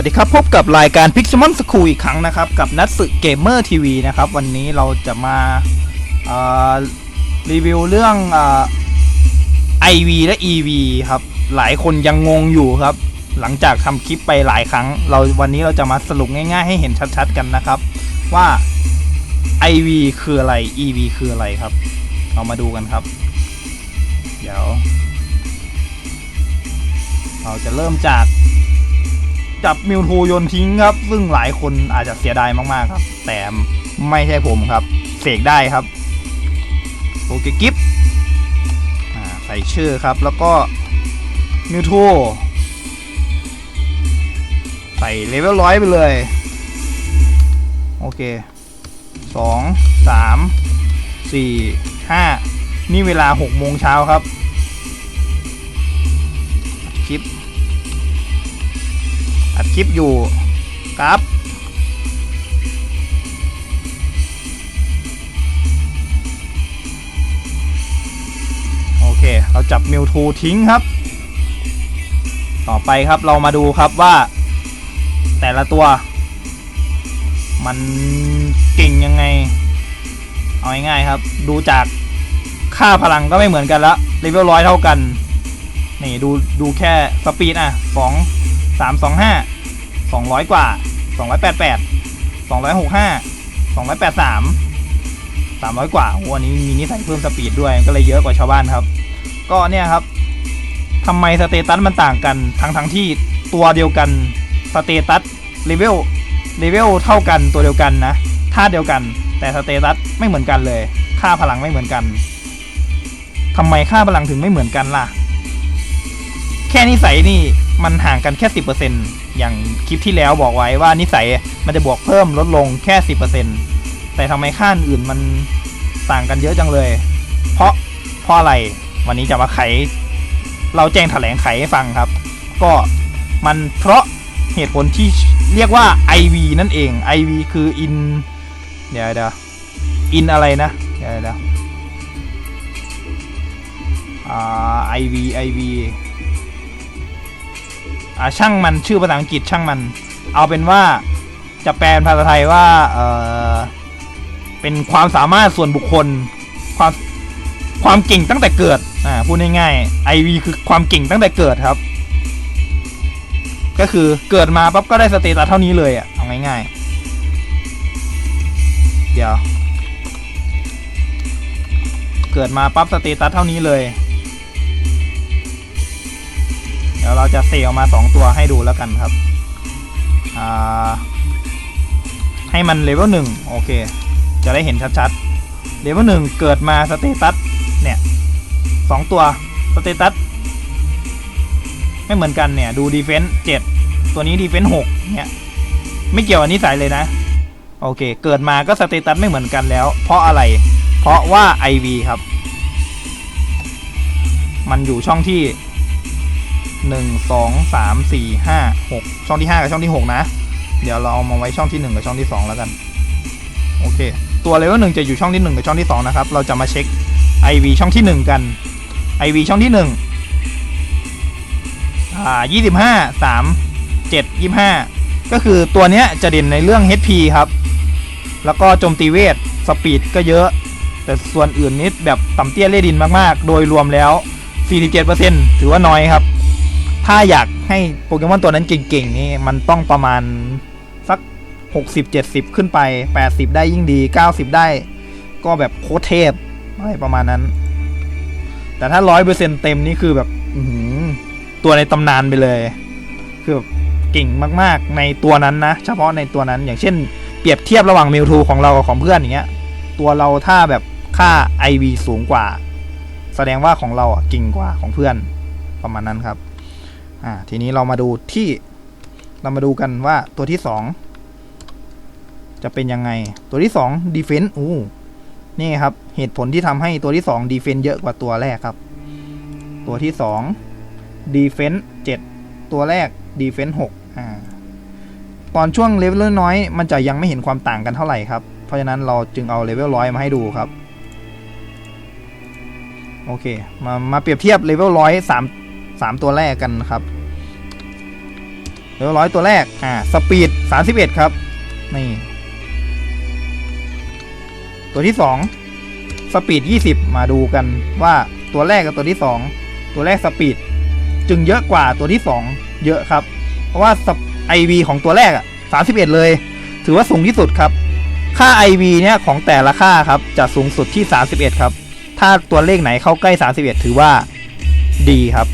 วัสดีครับ พบกับรายการ Pixelmon School อีกครั้งนะครับ กับนัทสึเกมเมอร์ทีวีนะครับ วันนี้เราจะมารีวิวเรื่องเอ่อ IV และ EV ครับ หลายคนยังงงอยู่ครับ หลังจากทำคลิปไปหลายครั้ง เราวันนี้เราจะมาสรุปง่าย ๆ ให้เห็นชัดๆกันนะครับ ว่า IV คืออะไร EV คืออะไรครับ เรามาดูกันครับ เดี๋ยว เราจะเริ่มจาก จับมิวทูโยนทิ้งครับ ซึ่งหลายคนอาจจะเสียดายมากๆครับ แต่ไม่ใช่ผมครับ เสกได้ครับโอเคกิฟอ่าใส่ชื่อครับแล้วก็มิวทูใส่เลเวลร้อยไปเลย โอเคสองสามสี่ห้านี่เวลาหกโมงเช้าครับ คลิปอัดค ลิปอยู่ครับโอเค เราจับมิวทูทิ้งครับ ต่อไปครับเรามาดูครับว่า แต่ละตัว มันเก่งยังไง เอาง่ายๆครับ ดูจากค่าพลังก็ไม่เหมือนกันละเลเวลร้อยเท่ากัน นี่ดูดูแค่สปีดอะสองสามสองห้า สองร้อยกว่าสองร้อยแปดแปดสองร้อยหกห้าสองร้อยแปดสามสามร้อยกว่าโหอันนี้มีนิสัยเพิ่มสปีดด้วยก็เลยเยอะกว่าชาวบ้านครับ ก็เนี่ยครับทำไมสเตตัสมันต่างกันทั้งทั้งที่ตัวเดียวกันสเตตัสเลเวลเลเวลเท่ากันตัวเดียวกันนะท่าเดียวกัน แต่สเตตัสไม่เหมือนกันเลย ค่าพลังไม่เหมือนกันทำไมค่าพลังถึงไม่เหมือนกันล่ะ แค่นิสัยนี่มันห่างกันแค่สิบเปอร์เซ็น อย่างคลิปที่แล้วบอกไว้ว่านิสัยมันจะบวกเพิ่มลดลงแค่สิบเปอร์เซ็นแต่ทำไมค่าอื่นมันต่างกันเยอะจังเลย เพราะเพราะอะไรวันนี้จะมาไข เราแจ้งแถลงไขให้ฟังครับ ก็มันเพราะเหตุผลที่เรียกว่า IV นั่นเอง IV คือ in เดี๋ยวเดี๋ยว in อะไรนะเดี๋ยวเดี๋ยวอ่า IV IV อ่าช่างมันชื่อภาษาอังกฤษช่างมัน เอาเป็นว่าจะแปลเป็นภาษาไทยว่าเออเป็นความสามารถส่วนบุคคลความความเก่งตั้งแต่เกิดอ่าพูดง่ายๆ IV คือความเก่งตั้งแต่เกิดครับ ก็คือเกิดมาปั๊บก็ได้สเตตัสเท่านี้เลยอะเอาง่ายๆ เดี๋ยว เกิดมาปั๊บสเตตัสเท่านี้เลย เดี๋ยวเราจะเสออกมา 2 ตัวให้ดูแล้วกันครับ ให้มันเลเวลหนึ่งโอเค จะได้เห็นชัดๆ เลเวลหนึ่งเกิดมาสเตตัสเนี่ยสองตัวสเตตัสไม่เหมือนกันเนี่ย ดูดีเฟนส์เจ็ดตัวนี้ดีเฟนส์หกเนี่ยไม่เกี่ยวกับนิสัยเลยนะ โอเค เกิดมาก็สเตตัสไม่เหมือนกันแล้ว เพราะอะไร เพราะว่า IV ครับ มันอยู่ช่องที่ หนึ่งสองสามสี่ห้าหกช่องที่ห้ากับช่องที่หกนะ เดี๋ยวเราเอามาไว้ช่องที่หนึ่งกับช่องที่สองแล้วกันโอเค ตัวเลเวลหนึ่งจะอยู่ช่องที่หนึ่งกับช่องที่สองนะครับ เราจะมาเช็ค IV ช่องที่หนึ่งกัน IV ช่องที่หนึ่งอ่ายี่สิบห้าสามเจ็ดยี่ห้าก็คือตัวเนี้ยจะเด่นในเรื่อง HP ครับ แล้วก็โจมตีเวทสปีดก็เยอะ แต่ส่วนอื่นนิดแบบต่ำเตี้ยเล่ดินมากๆ โดยรวมแล้ว 47%ถือว่าน้อยครับ ถ้าอยากให้โปเกมอนตัวนั้นเก่งๆนี่มันต้องประมาณสัก 60-70 ขึ้นไป 80 ได้ยิ่งดี 90 ได้ ก็แบบโคตรเทพอะไรประมาณนั้น แต่ถ้า100%เปอร์เซ็นเต็มนี่คือแบบหือตัวในตำนานไปเลย คือแบบเก่งมากๆในตัวนั้นนะ เฉพาะในตัวนั้นอย่างเช่นเปรียบเทียบระหว่างมิวทูของเรากับของเพื่อนอย่างเงี้ย ตัวเราถ้าแบบค่า IV สูงกว่า แสดงว่าของเราอะเก่งกว่าของเพื่อนประมาณนั้นครับ อ่าทีนี้เรามาดูที่เรามาดูกันว่าตัวที่สองจะเป็นยังไง ตัวที่สองดีเฟนต์อู้นี่ครับ เหตุผลที่ทำให้ตัวที่สองดีเฟนต์เยอะกว่าตัวแรกครับ ตัวที่สองดีเฟนต์เจ็ดตัวแรกดีเฟนต์หกอ่าตอนช่วงเลเวลน้อยมันจะยังไม่เห็นความต่างกันเท่าไหร่ครับ เพราะฉะนั้นเราจึงเอาเลเวลร้อยมาให้ดูครับ โอเค มามาเปรียบเทียบเลเวลร้อยสาม สามตัวแรกกันครับเลเวร้อยตัวแรก อ่า สปีดสามสิบเอ็ดครับ นี่ ตัวที่สองสปีดยี่สิบมาดูกันว่าตัวแรกกับตัวที่สองตัวแรกสปีด จึงเยอะกว่าตัวที่สองเยอะครับ เพราะว่าไอวีของตัวแรกอะสามสิบเอ็ดเลย ถือว่าสูงที่สุดครับ ค่า IV เนี่ยของแต่ละค่าครับ จะสูงสุดที่ 31 ครับ ถ้าตัวเลขไหนเข้าใกล้ 31 ถือว่าดีครับ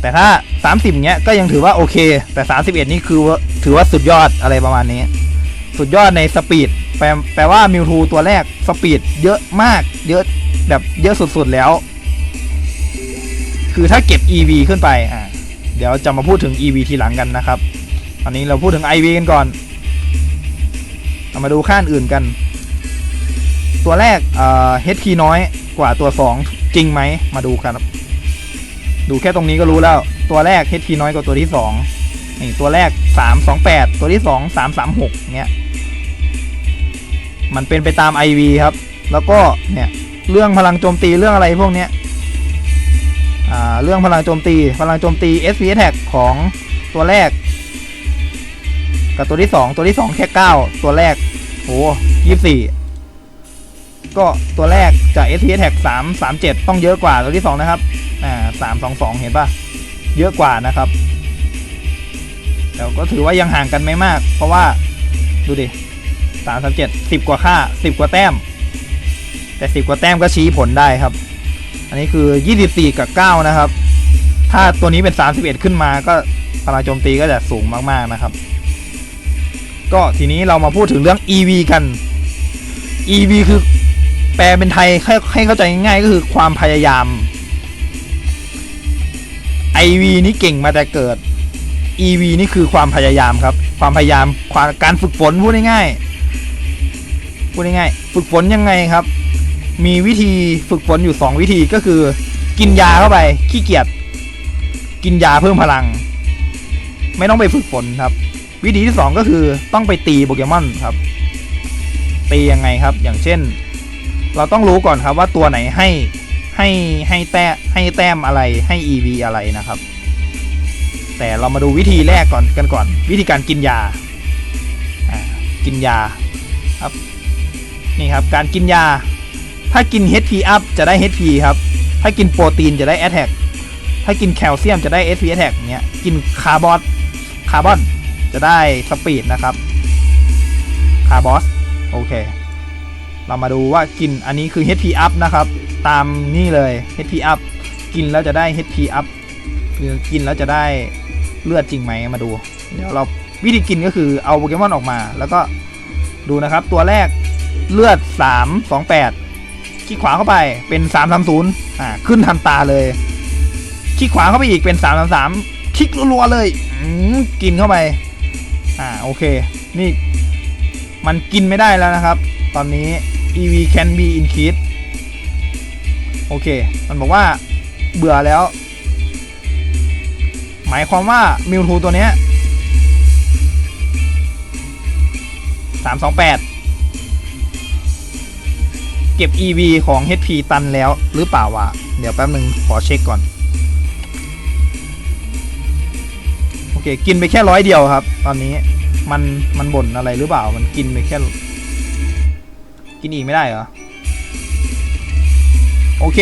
แต่ถ้า 30เนี้ยก็ยังถือว่าโอเค แต่ 31 นี่คือว่าถือว่าสุดยอดอะไรประมาณนี้ สุดยอดในสปีดแปลแปลว่ามิวทูตัวแรกสปีดเยอะมาก เยอะแบบเยอะสุดๆแล้ว คือถ้าเก็บ EV ขึ้นไปอ่าเดี๋ยวจะมาพูดถึง EV ทีหลังกันนะครับตอนนี้เราพูดถึง IV กันก่อนเรามาดูค่าอื่นกัน ตัวแรกเอ่อ HP น้อยกว่าตัว 2 จริงไหมมาดูกันครับ ดูแค่ตรงนี้ก็รู้แล้ว ตัวแรก HP น้อยกว่าตัวที่2นี่ตัวแรก 328 ตัวที่ 2 336เนี้ยมันเป็นไปตาม IV ครับ แล้วก็เนี่ยเรื่องพลังโจมตีเรื่องอะไรพวกเนี้ยอ่าเรื่องพลังโจมตีพลังโจมตี SP attack ของตัวแรก กับตัวที่สองตัวที่สองแค่เก้าตัวแรกโหยี่สี่ก็ตัวแรกจาก s p s Tag สามสามเจ็ดต้องเยอะกว่าตัวที่สองนะครับ อ่าสามสองสองเห็นปะเยอะกว่านะครับ แต่ก็ถือว่ายังห่างกันไม่มาก เพราะว่าดูดิสามสามเจ็ดสิบกว่าค่าสิบกว่าแต้ม แต่สิบกว่าแต้มก็ชี้ผลได้ครับ อันนี้คือยี่สิบสี่กับเก้านะครับ ถ้าตัวนี้เป็นสามสิบเอ็ดขึ้นมาก็พลังโจมตีก็จะสูงมากๆนะครับ ก็ทีนี้เรามาพูดถึงเรื่อง EV กัน EV คือแปลเป็นไทยให้ให้เข้าใจง่ายๆก็คือความพยายาม IV นี่เก่งมาแต่เกิด EV นี่คือความพยายามครับ ความพยายามความการฝึกฝนพูดง่ายๆพูดง่ายๆฝึกฝนยังไงครับ มีวิธีฝึกฝนอยู่ 2 วิธีก็คือ กินยาเข้าไปขี้เกียจกินยาเพิ่มพลัง ไม่ต้องไปฝึกฝนครับ วิธีที่สองก็คือต้องไปตีโปเกมอนครับ ตียังไงครับ อย่างเช่น เราต้องรู้ก่อนครับว่าตัวไหนให้ ให้ให้แต้ให้แต้มอะไรให้ EV อะไรนะครับ แต่เรามาดูวิธีแรกก่อนกันก่อน วิธีการกินยากินยาครับนี่ครับการกินยา ถ้ากิน HP up จะได้ HP ครับ ถ้ากินโปรตีนจะได้ attack ถ้ากินแคลเซียมจะได้ SP attack เนี้ยกินคาร์บอนคาร์บอนจะได้สปีดนะครับคาร์บอสโอเค เรามาดูว่ากินอันนี้คือ HP up นะครับ ตามนี่เลย HP up กินแล้วจะได้ HP up คือกินแล้วจะได้เลือดจริงไหมมาดู เดี๋ยวเราวิธีกินก็คือเอาโปเกมอนออกมา แล้วก็ดูนะครับ ตัวแรกเลือด 3 2 8คลิกขวาเข้าไปเป็น3 3 0อ่าขึ้นทันตาเลยคลิกขวาเข้าไปอีกเป็น 3 3 3คลิกรัวๆเลยกินเข้าไป อ่าโอเค นี่มันกินไม่ได้แล้วนะครับ ตอนนี้ EV can be increased โอเค มันบอกว่าเบื่อแล้ว หมายความว่ามิวทูตัวเนี้ยสามสองแปดเก็บ EV ของ HP ตันแล้วหรือเปล่าวะ เดี๋ยวแป๊บนึงขอเช็คก่อน โอเค กินไปแค่ร้อยเดียวครับ ตอนนี้มันมันบ่นอะไรหรือเปล่า มันกินไปแค่ กินอีกไม่ได้เหรอ โอเค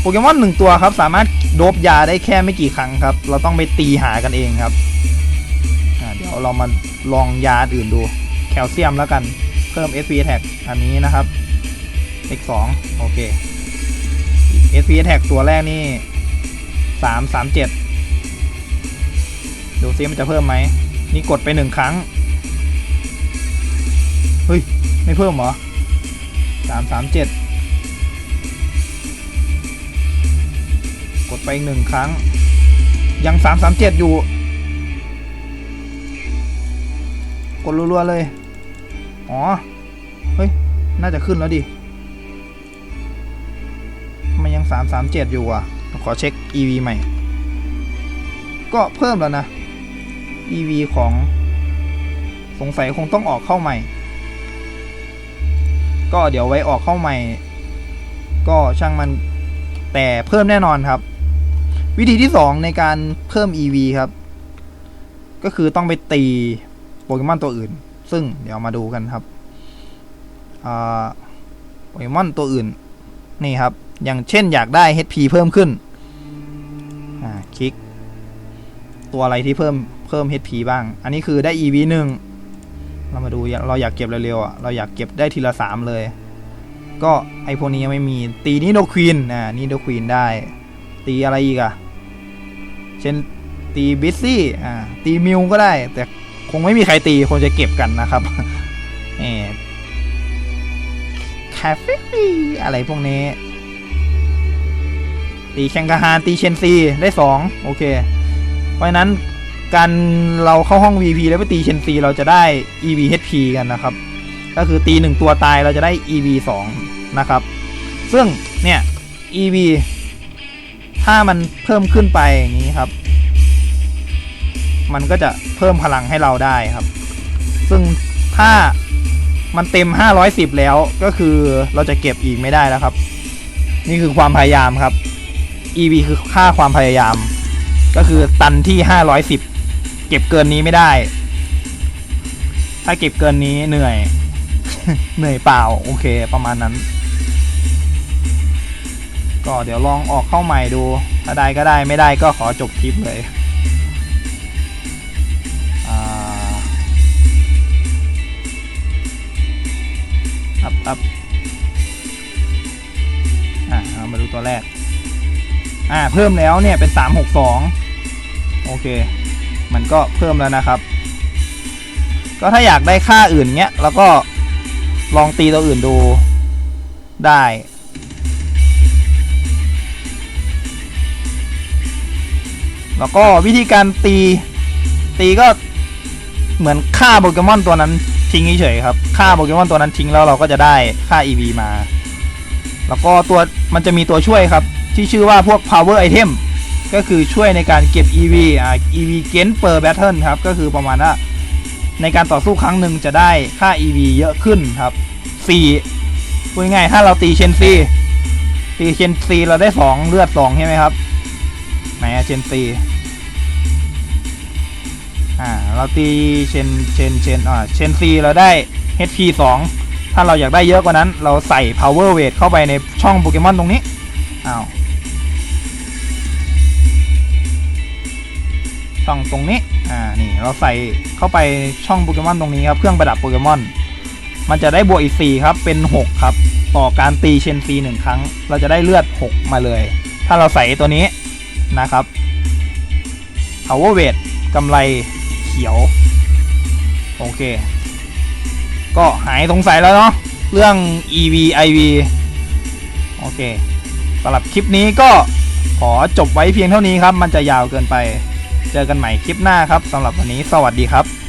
โปเกมอนหนึ่งตัวครับ สามารถโดบยาได้แค่ไม่กี่ครั้งครับ เราต้องไปตีหากันเองครับเดี๋ยวเรามาลองยาอื่นดู แคลเซียมแล้วกัน เพิ่ม SP Attack อันนี้นะครับ X2 โอเค SP Attack ตัวแรกนี่ 3 3 7 ดูซิมันจะเพิ่มไหม นี่กดไปหนึ่งครั้ง เฮ้ย ไม่เพิ่มเหรอ 3 3 7 ไปอีกหนึ่งครั้ง ยังสามสามเจ็ดอยู่ กดรัวๆเลย อ๋อ เฮ้ย น่าจะขึ้นแล้วดิมันยังสามสามเจ็ดอยู่อะ ขอเช็ค EV ใหม่ ก็เพิ่มแล้วนะ EV ของสงสัยคงต้องออกเข้าใหม่ ก็เดี๋ยวไว้ออกเข้าใหม่ ก็ช่างมันแต่เพิ่มแน่นอนครับ วิธีที่ 2 ในการเพิ่ม EV ครับ ก็คือต้องไปตีโปเกมอนตัวอื่น ซึ่งเดี๋ยวมาดูกันครับโปเกมอนตัวอื่น นี่ครับ อย่างเช่นอยากได้ HP เพิ่มขึ้นคลิก ตัวอะไรที่เพิ่มเพิ่ม HP บ้าง อันนี้คือได้ EV หนึ่งเรามาดูเราอยากเก็บเร็วๆอะเราอยากเก็บได้ทีละสามเลย ก็ไอพวกนี้ยังไม่มีตีนี่โดควีนอ่านี่โดควีนได้ ตีอะไรอีกอะเช่นตีบิซซี่อ่าตีมิวก็ได้ แต่คงไม่มีใครตีคงจะเก็บกันนะครับเอคาเฟ่อะไรพวกนี้ ตีแข่งกะฮานตีเชนซีได้สองโอเค เพราะนั้นการเราเข้าห้อง VP แล้วไปตีเชนซีเราจะได้ EVHP กันนะครับ ก็คือตีหนึ่งตัวตายเราจะได้ EV สองนะครับ ซึ่งเนี่ย EV ถ้ามันเพิ่มขึ้นไปอย่างนี้ครับ มันก็จะเพิ่มพลังให้เราได้ครับ ซึ่งถ้ามันเต็ม 510 แล้วก็คือเราจะเก็บอีกไม่ได้แล้วครับ นี่คือความพยายามครับ EV คือค่าความพยายาม ก็คือตันที่ 510 เก็บเกินนี้ไม่ได้ ถ้าเก็บเกินนี้เหนื่อย เหนื่อยเปล่า โอเค ประมาณนั้น ก็เดี๋ยวลองออกเข้าใหม่ดู ถ้าได้ก็ได้ไม่ได้ก็ขอจบคลิปเลยอ่าอัพอัพอ่าเามาดูตัวแรก อ่า เพิ่มแล้วเนี่ยเป็น 362 โอเค มันก็เพิ่มแล้วนะครับ ก็ถ้าอยากได้ค่าอื่นเนี้ย แล้วก็ลองตีตัวอื่นดูได้ แล้วก็วิธีการตีตีก็เหมือนฆ่าโปเกมอนตัวนั้นทิ้งเฉยๆครับฆ่าโปเกมอนตัวนั้นทิ้งแล้วเราก็จะได้ค่า EV มา แล้วก็ตัวมันจะมีตัวช่วยครับ ที่ชื่อว่าพวก power item ก็คือช่วยในการเก็บ EV อ่า EV gain per battle ครับ ก็คือประมาณว่าในการต่อสู้ครั้งหนึ่งจะได้ค่า EV เยอะขึ้นครับ4พูดง่ายถ้าเราตีเชนซีตีเชนซีเราได้ 2 เลือด2ใช่ไหมครับไหนเชนซี อ่าเราตีเชนเชนเชนอ่าเชนซีเราได้ HP 2 ถ้าเราอยากได้เยอะกว่านั้น เราใส่ power weight เข้าไปในช่องโปเกมอนตรงนี้อ้าวช่องตรงนี้อ่านี่เราใส่เข้าไปช่องโปเกมอนตรงนี้ครับเครื่องประดับโปเกมอนมันจะได้บวกอีก 4 ครับ เป็น 6 ครับ ต่อการตีเชนซีหนึ่งครั้ง เราจะได้เลือด 6 มาเลย ถ้าเราใส่ตัวนี้นะครับ power weight กำไร ขียว โอเค ก็หายสงสัยแล้วเนาะเรื่อง EV IV โอเคสำหรับคลิปนี้ก็ขอจบไว้เพียงเท่านี้ครับ มันจะยาวเกินไป เจอกันใหม่คลิปหน้าครับสำหรับวันนี้สวัสดีครับ